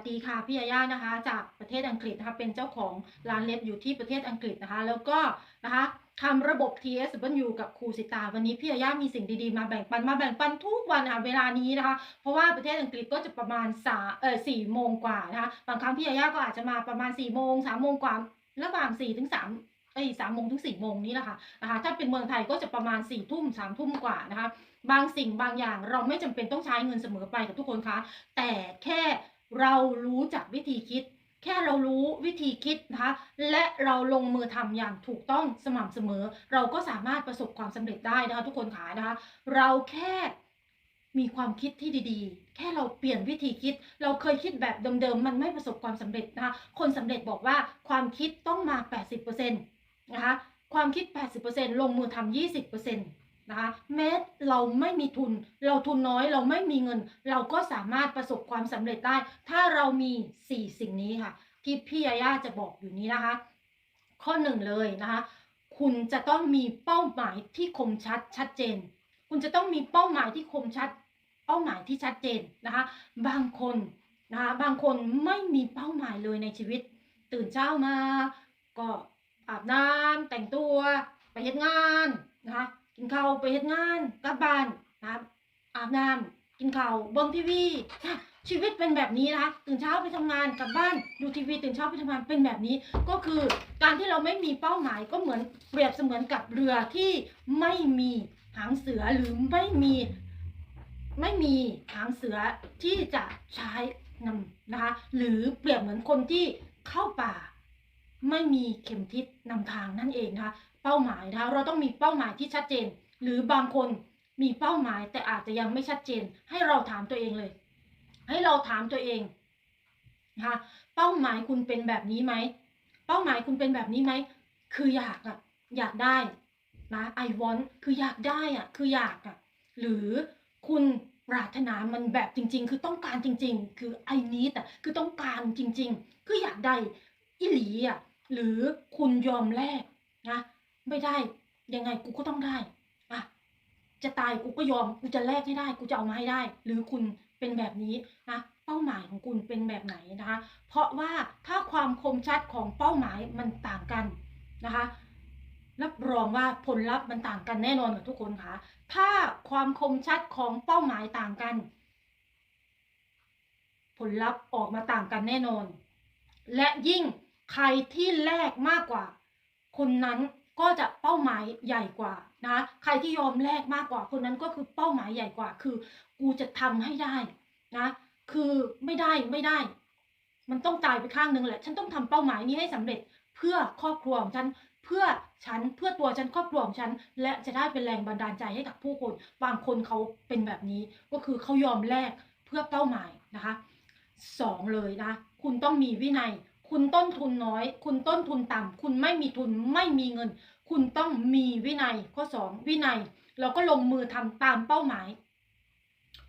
สดีค่ะพี่ยาย่านะคะ จากประเทศอังกฤษนะคะเป็นเจ้าของร้านเล็บอยู่ที่ประเทศอังกฤษนะคะ แล้วก็นะคะทำระบบ TSW กับครูสิตา วันนี้พี่ยาย่ามีสิ่งดีๆ มาแบ่งปันมาแบ่งปันทุกวันนะคะเวลานี้นะคะ เพราะว่าประเทศอังกฤษก็จะประมาณสาเออสี่โมงกว่านะคะบางครั้งพี่ยาย่าก็อาจจะมาประมาณ4ี่โมงสามโมงกว่าระหว่าง4ี่ถึงสามเอ้ยสามโมงถึงสี่โมงนี้แหละค่ะนะคะ ถ้าเป็นเมืองไทยก็จะประมาณ4ี่ทุ่มสามทุ่มกว่านะคะ บางสิ่งบางอย่างเราไม่จำเป็นต้องใช้เงินเสมอไปกับทุกคนคะ แต่แค่ เรารู้จักวิธีคิด แค่เรารู้วิธีคิดนะคะและเราลงมือทำอย่างถูกต้องสม่ำเสมอ เราก็สามารถประสบความสำเร็จได้นะคะทุกคนขานะคะเราแค่มีความคิดที่ดีๆ แค่เราเปลี่ยนวิธีคิด เราเคยคิดแบบเดิมๆ มันไม่ประสบความสำเร็จนะคะคนสำเร็จบอกว่าความคิดต้องมา 80%นะคะ ความคิด 80%ลงมือทำ20% นะคะแม้เราไม่มีทุน เราทุนน้อยเราไม่มีเงิน เราก็สามารถประสบความสำเร็จได้ ถ้าเรามี 4 สิ่งนี้ค่ะ ที่พี่ยาย่าจะบอกอยู่นี้นะคะ ข้อหนึ่งเลยนะคะ คุณจะต้องมีเป้าหมายที่คมชัดชัดเจน คุณจะต้องมีเป้าหมายที่คมชัด เป้าหมายที่ชัดเจนนะคะ บางคนนะคะบางคนไม่มีเป้าหมายเลยในชีวิต ตื่นเช้ามา ก็อาบน้ำแต่งตัวไปเฮ็ดงานนะคะ กินข้าวไปเฮ็ดงานกลับบ้านนะคะอาบน้ำกินข้าวเบิ่งทีวีชีวิตเป็นแบบนี้นะคะตื่นเช้าไปทำงานกลับบ้านดูทีวีตื่นเช้าไปทำงานเป็นแบบนี้ ก็คือการที่เราไม่มีเป้าหมายก็เหมือนเปรียบเสมือนกับเรือที่ไม่มีหางเสือหรือไม่มีไม่มีหางเสือที่จะใช้นำนะคะหรือเปรียบเหมือนคนที่เข้าป่า ไม่มีเข็มทิศนำทางนั่นเองนะคะเป้าหมายนะคะเราต้องมีเป้าหมายที่ชัดเจน หรือบางคนมีเป้าหมายแต่อาจจะยังไม่ชัดเจน ให้เราถามตัวเองเลย ให้เราถามตัวเองนะคะเป้าหมายคุณเป็นแบบนี้ไหมเป้าหมายคุณเป็นแบบนี้ไหมคืออยากอะอยากได้นะ I want คืออยากได้อะคืออยากอะหรือคุณปรารถนามันแบบจริง ๆ คือต้องการจริง ๆ คือ I need อะคือต้องการจริง ๆ คืออยากได้อิหลีอะ หรือคุณยอมแลกนะ ไม่ได้ยังไงกูก็ต้องได้อะจะตายกูก็ยอมกูจะแลกให้ได้ กูจะเอามาให้ได้ หรือคุณเป็นแบบนี้นะเป้าหมายของคุณเป็นแบบไหนนะคะ เพราะว่าถ้าความคมชัดของเป้าหมายมันต่างกันนะคะรับรองว่าผลลัพธ์มันต่างกันแน่นอนกับทุกคนค่ะ ถ้าความคมชัดของเป้าหมายต่างกัน ผลลัพธ์ออกมาต่างกันแน่นอน และยิ่ง ใครที่แลกมากกว่า คนนั้นก็จะเป้าหมายใหญ่กว่านะใครที่ยอมแลกมากกว่า คนนั้นก็คือเป้าหมายใหญ่กว่า คือ กูจะทำให้ได้นะคือไม่ได้ไม่ได้ มันต้องตายไปข้างหนึ่งแหละ ฉันต้องทำเป้าหมายนี้ให้สำเร็จเพื่อครอบครัวของฉันเพื่อฉันเพื่อตัวฉันครอบครัวของฉัน และจะได้เป็นแรงบันดาลใจให้กับผู้คน บางคนเขาเป็นแบบนี้ก็คือเขายอมแลกเพื่อเป้าหมายนะคะสองเลยนะ คุณต้องมีวินัย คุณต้นทุนน้อย คุณต้นทุนต่ำคุณไม่มีทุนไม่มีเงิน คุณต้องมีวินัยข้อสองวินัยแล้วก็ลงมือทำตามเป้าหมาย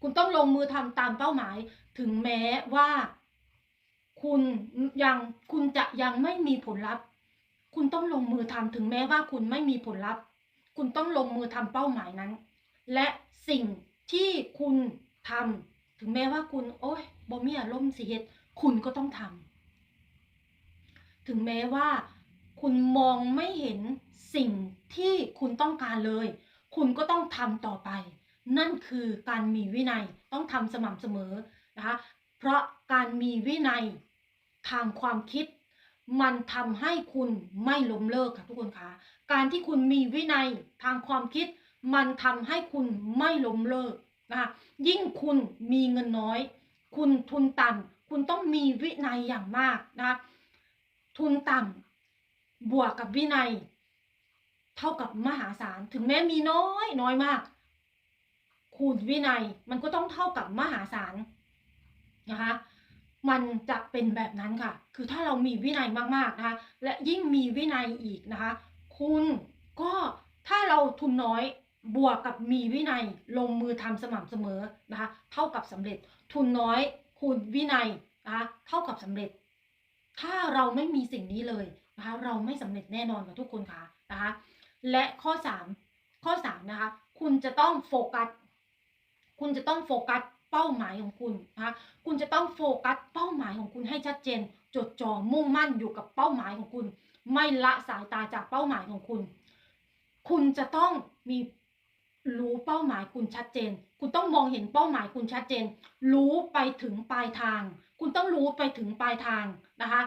คุณต้องลงมือทำตามเป้าหมาย ถึงแม้ว่า คุณยังคุณจะยังไม่มีผลลัพธ์ คุณต้องลงมือทำถึงแม้ว่าคุณไม่มีผลลัพธ์ คุณต้องลงมือทำเป้าหมายนั้น และสิ่งที่คุณทำถึงแม้ว่าคุณ โอ้ยบ่มีอารมณ์สิเฮ็ดคุณก็ต้องทำ ถึงแม้ว่า คุณมองไม่เห็นสิ่งที่คุณต้องการเลย คุณก็ต้องทำต่อไป นั่นคือการมีวินัยต้องทำสม่ำเสมอนะคะเพราะการมีวินัยทางความคิด มันทำให้คุณไม่ล้มเลิกค่ะทุกคนคะการที่คุณมีวินัยทางความคิด มันทำให้คุณไม่ล้มเลิกนะคะยิ่งคุณมีเงินน้อย คุณทุนต่ำคุณต้องมีวินัยอย่างมากนะคะ ทุนต่ำบวกกับวินัย เท่ากับมหาศาล ถึงแม้มีน้อยน้อยมาก คูณวินัยมันก็ต้องเท่ากับมหาศาลนะคะ มันจะเป็นแบบนั้นค่ะ คือถ้าเรามีวินัยมากๆนะคะ และยิ่งมีวินัยอีกนะคะ คุณก็ถ้าเราทุนน้อยบวกกับมีวินัยลงมือทำสม่ำเสมอนะคะ เท่ากับสำเร็จ ทุนน้อยคูณวินัยนะคะเท่ากับสำเร็จ ถ้าเราไม่มีสิ่งนี้เลยนะคะ เราไม่สำเร็จแน่นอนกับทุกคนค่ะนะคะ และข้อสามข้อสามนะคะ คุณจะต้องโฟกัส คุณจะต้องโฟกัสเป้าหมายของคุณนะคะ คุณจะต้องโฟกัสเป้าหมายของคุณให้ชัดเจน จดจ่อมุ่งมั่นอยู่กับเป้าหมายของคุณ ไม่ละสายตาจากเป้าหมายของคุณ คุณจะต้องมีรู้เป้าหมายคุณชัดเจน คุณต้องมองเห็นเป้าหมายคุณชัดเจน รู้ไปถึงปลายทาง คุณต้องรู้ไปถึงปลายทางนะคะ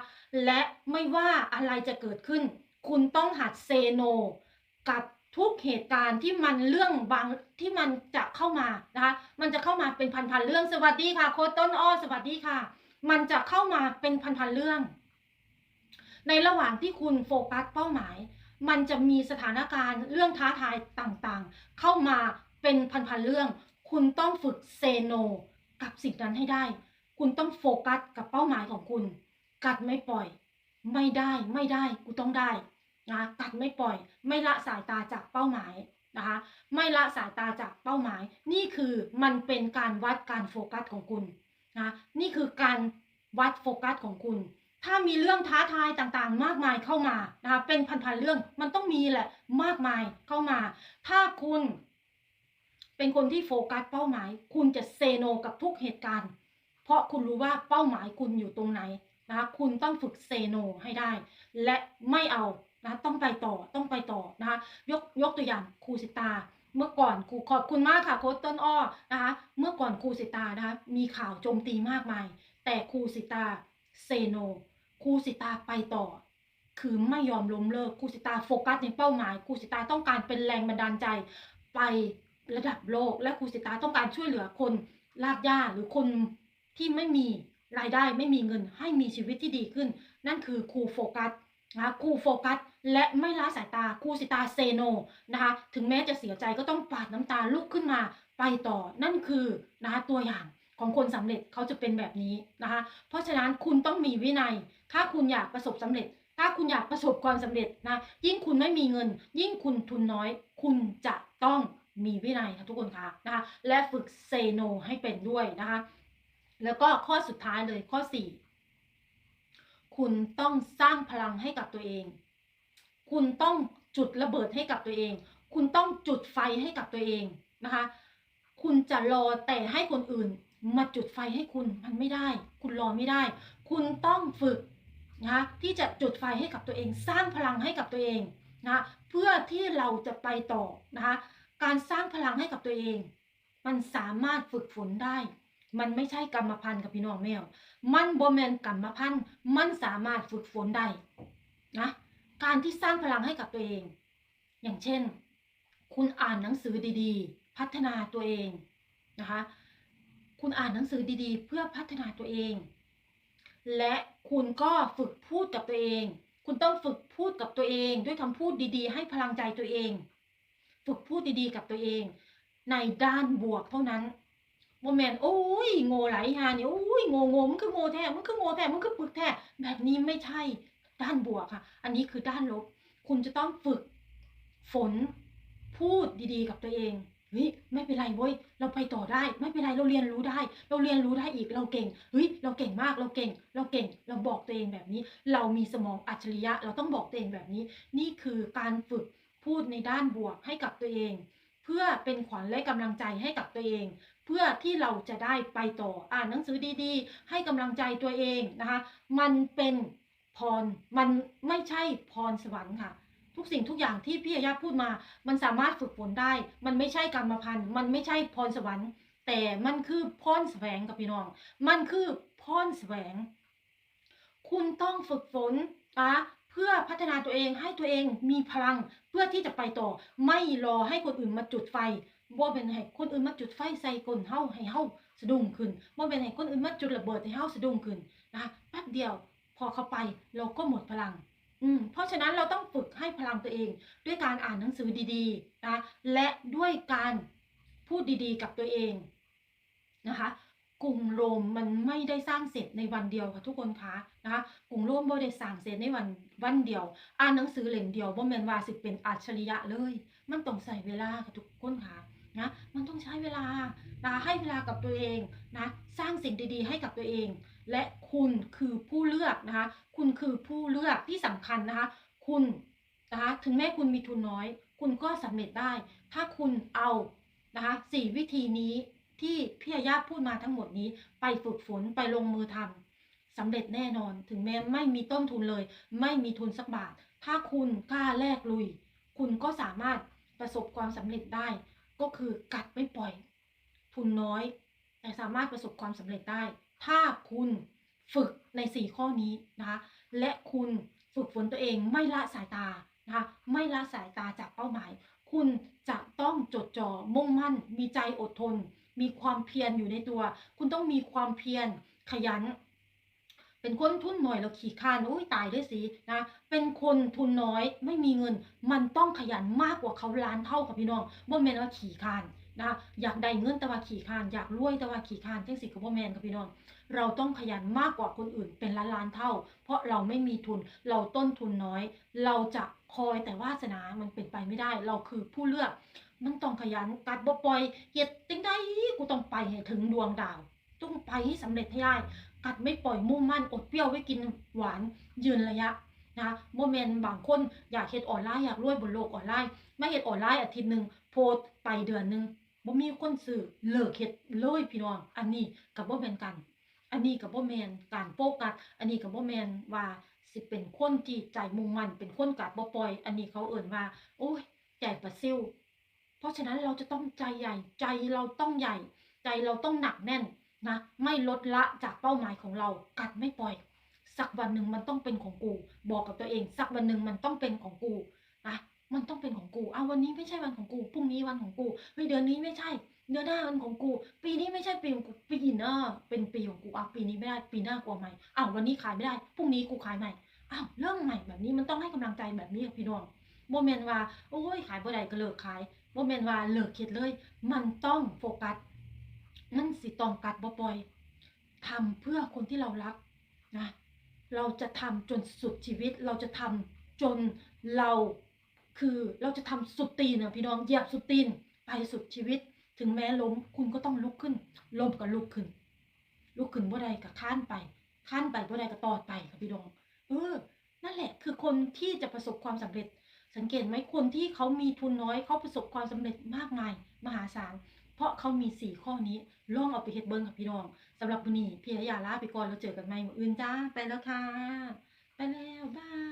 และไม่ว่าอะไรจะเกิดขึ้น คุณต้องหัดเซโน กับทุกเหตุการณ์ที่มันเรื่องบางที่มันจะเข้ามานะคะ มันจะเข้ามาเป็นพันๆเรื่องสวัสดีค่ะโค้ชต้นอ้อสวัสดีค่ะ มันจะเข้ามาเป็นพันๆเรื่อง ในระหว่างที่คุณโฟกัสเป้าหมาย มันจะมีสถานการณ์เรื่องท้าทายต่างๆ เข้ามาเป็นพันๆเรื่อง คุณต้องฝึกเซโน กับสิ่งนั้นให้ได้ คุณต้องโฟกัสกับเป้าหมายของคุณ กัดไม่ปล่อย ไม่ได้ไม่ได้กูต้องได้นะกัดไม่ปล่อย ไม่ละสายตาจากเป้าหมายนะคะ ไม่ละสายตาจากเป้าหมาย นี่คือมันเป็นการวัดการโฟกัสของคุณนะนี่คือการวัดโฟกัสของคุณ ถ้ามีเรื่องท้าทายต่างๆ มากมายเข้ามานะคะเป็นพันๆเรื่องมันต้องมีแหละมากมายเข้ามา ถ้าคุณเป็นคนที่โฟกัสเป้าหมาย คุณจะเซโนกับทุกเหตุการณ์ เพราะคุณรู้ว่าเป้าหมายคุณอยู่ตรงไหนนะคะคุณต้องฝึกเซโนให้ได้ และไม่เอานะต้องไปต่อต้องไปต่อนะคะยกยกตัวอย่างครูสิตา เมื่อก่อนครูขอบคุณมากค่ะโค้ชต้นอ้อนะคะเมื่อก่อนครูสิตานะคะมีข่าวโจมตีมากมาย แต่ครูสิตาเซโนครูสิตาไปต่อ คือไม่ยอมล้มเลิกครูสิตาโฟกัสในเป้าหมายครูสิตาต้องการเป็นแรงบันดาลใจไประดับโลก และครูสิตาต้องการช่วยเหลือคนลากย่าหรือคน ที่ไม่มีรายได้ไม่มีเงินให้มีชีวิตที่ดีขึ้น นั่นคือครูโฟกัสนะคะครูโฟกัสและไม่ละสายตาครูสิตาเซโนนะคะถึงแม้จะเสียใจก็ต้องปาดน้ำตาลุกขึ้นมาไปต่อนั่นคือนะคะตัวอย่างของคนสำเร็จเขาจะเป็นแบบนี้นะคะเพราะฉะนั้นคุณต้องมีวินัย ถ้าคุณอยากประสบสำเร็จ ถ้าคุณอยากประสบความสำเร็จนะยิ่งคุณไม่มีเงิน ยิ่งคุณทุนน้อย คุณจะต้องมีวินัยค่ะทุกคนคะนะคะและฝึกเซโนให้เป็นด้วยนะคะ แล้วก็ข้อสุดท้ายเลยข้อ 4 คุณต้องสร้างพลังให้กับตัวเอง คุณต้องจุดระเบิดให้กับตัวเอง คุณต้องจุดไฟให้กับตัวเองนะคะ คุณจะรอแต่ให้คนอื่นมาจุดไฟให้คุณมันไม่ได้ คุณรอไม่ได้ คุณต้องฝึกนะคะที่จะจุดไฟให้กับตัวเอง สร้างพลังให้กับตัวเองนะเพื่อที่เราจะไปต่อนะคะการสร้างพลังให้กับตัวเอง มันสามารถฝึกฝนได้ มันไม่ใช่กรรมพันธุ์กับพี่น้องแมว มันบ่แมนกรรมพันธุ์ มันสามารถฝึกฝนได้นะ การที่สร้างพลังให้กับตัวเอง อย่างเช่น คุณอ่านหนังสือดีๆ พัฒนาตัวเองนะคะ คุณอ่านหนังสือดีๆ เพื่อพัฒนาตัวเอง และคุณก็ฝึกพูดกับตัวเอง คุณต้องฝึกพูดกับตัวเอง ด้วยคำพูดดีๆ ให้พลังใจตัวเอง ฝึกพูดดีๆ กับตัวเอง ในด้านบวกเท่านั้น โมเมนต์โอ้ยโง่ไหลหาเนี่ยโอ้ยโง่โง่มันคือโง่แท้มันคือโง่แท้มันคือปึกแท้แบบนี้ไม่ใช่ด้านบวกค่ะ อันนี้คือด้านลบ คุณจะต้องฝึกฝนพูดดีๆ กับตัวเองเฮ้ยไม่เป็นไรเว้ยเราไปต่อได้ ไม่เป็นไรเราเรียนรู้ได้ เราเรียนรู้ได้อีกเราเก่งเฮ้ยเราเก่งมากเราเก่ง เราเก่ง เราบอกตัวเองแบบนี้ เรามีสมองอัจฉริยะ เราต้องบอกตัวเองแบบนี้ นี่คือการฝึกพูดในด้านบวกให้กับตัวเอง เพื่อเป็นขวัญและกำลังใจให้กับตัวเอง เพื่อที่เราจะได้ไปต่ออ่านหนังสือดีๆ ให้กำลังใจตัวเองนะคะ มันเป็นพรมันไม่ใช่พรสวรรค์ค่ะ ทุกสิ่งทุกอย่างที่พี่อายาพูดมา มันสามารถฝึกฝนได้ มันไม่ใช่กรรมพันธุ์ มันไม่ใช่พรสวรรค์ แต่มันคือพรแสวงกับพี่น้อง มันคือพรแสวง คุณต้องฝึกฝนนะ เพื่อพัฒนาตัวเองให้ตัวเองมีพลังเพื่อที่จะไปต่อ ไม่รอให้คนอื่นมาจุดไฟบ่เป็นให้คนอื่นมาจุดไฟใส่ก้นเฮาให้เฮาสะดุ้งขึ้นบ่เป็นให้คนอื่นมาจุดระเบิดให้เฮาสะดุ้งขึ้นนะคะแป๊บเดียวพอเข้าไปเราก็หมดพลังอืมเพราะฉะนั้นเราต้องฝึกให้พลังตัวเอง ด้วยการอ่านหนังสือดีๆนะและด้วยการพูดดีๆ กับตัวเองนะคะ กรุงโรมมันไม่ได้สร้างเสร็จในวันเดียวค่ะทุกคนคะนะคะกรุงโรมไม่ได้สร้างเสร็จในวันวันเดียว อ่านหนังสือเล่มเดียวบ่แม่นว่าสิเป็นอัจฉริยะเลย มันต้องใส่เวลาค่ะทุกคนค่ะนะมันต้องใช้เวลานะให้เวลากับตัวเองนะสร้างสิ่งดีๆ ให้กับตัวเอง และคุณคือผู้เลือกนะคะคุณคือผู้เลือกที่สำคัญนะคะคุณนะคะถึงแม้คุณมีทุนน้อย คุณก็สำเร็จได้ ถ้าคุณเอานะคะสี่วิธีนี้ ที่พี่อาญาพูดมาทั้งหมดนี้ ไปฝึกฝนไปลงมือทำสำเร็จแน่นอน ถึงแม้ไม่มีต้นทุนเลย ไม่มีทุนสักบาท ถ้าคุณกล้าแลกลุย คุณก็สามารถประสบความสำเร็จได้ ก็คือกัดไม่ปล่อย ทุนน้อย แต่สามารถประสบความสำเร็จได้ ถ้าคุณฝึกใน 4 ข้อนี้นะคะและคุณฝึกฝนตัวเองไม่ละสายตานะคะไม่ละสายตาจากเป้าหมาย คุณจะต้องจดจ่อมุ่งมั่น มีใจอดทน มีความเพียรอยู่ในตัว คุณต้องมีความเพียรขยัน เป็นคนทุนหน่อยแล้วขี่คร้านอุ้ยตายด้วยสินะ เป็นคนทุนน้อยไม่มีเงิน มันต้องขยันมากกว่าเขาล้านเท่ากับพี่น้องบ่แม่นว่าขี่คร้านนะอยากได้เงินแต่ว่าขี่คร้านอยากรวยแต่ว่าขี่คร้านจังสิกับบ่แมนกับพี่น้อง เราต้องขยันมากกว่าคนอื่นเป็นล้านล้านเท่า เพราะเราไม่มีทุนเราต้นทุนน้อย เราจะคอยแต่วาสนามันเป็นไปไม่ได้ เราคือผู้เลือก มันต้องขยันกัดบ่ปล่อยเฮ็ดจังไดกูต้องไปให้ถึงดวงดาว ต้องไปให้สำเร็จให้ได้กัดไม่ปล่อยมุ่งมั่นอดเปรี้ยวไว้กินหวานยืนระยะนะโมเมนต์บางคนอยากเฮ็ดออนไลน์อยากรวยบนโลกออนไลน์ไม่เฮ็ดออนไลน์อาทิตย์หนึ่งโพสต์ไปเดือนหนึ่งบ่มีคนซื้อเลิกเฮ็ดเลยพี่น้อง อันนี้กับบ่แม่นกัน อันนี้กับบ่แม่นการโฟกัสอันนี้กับบ่แม่นว่าสิเป็นคนที่ใจมุ่งมั่นเป็นคนกัดบ่ปล่อย อันนี้เขาเอ่นว่า โอ้ยใจปลาซิว เพราะฉะนั้นเราจะต้องใจใหญ่ ใจเราต้องใหญ่ ใจเราต้องหนักแน่นนะ ไม่ลดละจากเป้าหมายของเรา กัดไม่ปล่อย สักวันหนึ่งมันต้องเป็นของกู บอกกับตัวเอง สักวันหนึ่งมันต้องเป็นของกูนะมันต้องเป็นของกูเอาวันนี้ไม่ใช่วันของกู พรุ่งนี้วันของกูเฮ้ยเดือนนี้ไม่ใช่ เดือนหน้าวันของกู ปีนี้ไม่ใช่ปีของกู ปีหน้าเป็นปีของกูอะปีนี้ไม่ได้ ปีหน้ากลัวใหม่อ้าววันนี้ขายไม่ได้ พรุ่งนี้กูขายใหม่อ้าวเริ่มใหม่แบบนี้มันต้องให้กำลังใจแบบนี้พี่น้องโมเมนว่า โอ้ยขายบ่ได้ก็เลิกขาย โมเมนว่าเลิกเข็ดเลย มันต้องโฟกัส มันสิต้องกัดบ่ปล่อยทำเพื่อคนที่เรารักนะ เราจะทำจนสุดชีวิต เราจะทำจนเราคือเราจะทำสุดตีนนะพี่น้องเหยียบสุดตีนไปสุดชีวิต ถึงแม้ล้มคุณก็ต้องลุกขึ้นล้มก็ลุกขึ้น ลุกขึ้นบ่ได้ก็ข้านไปข้านไปบ่ได้ก็ต่อไปค่ะพี่น้องเออนั่นแหละคือคนที่จะประสบความสำเร็จ สังเกตไหมคนที่เขามีทุนน้อยเขาประสบความสำเร็จมากมายมหาศาลเพราะเขามีสี่ข้อนี้ลองเอาไปเฮ็ดเบิ้งกับพี่น้องสำหรับวันนี้พี่ยาลาไปก่อนแล้วเจอกันใหม่มื้ออื่นจ้าไปแล้วค่ะ ไปแล้ว บาย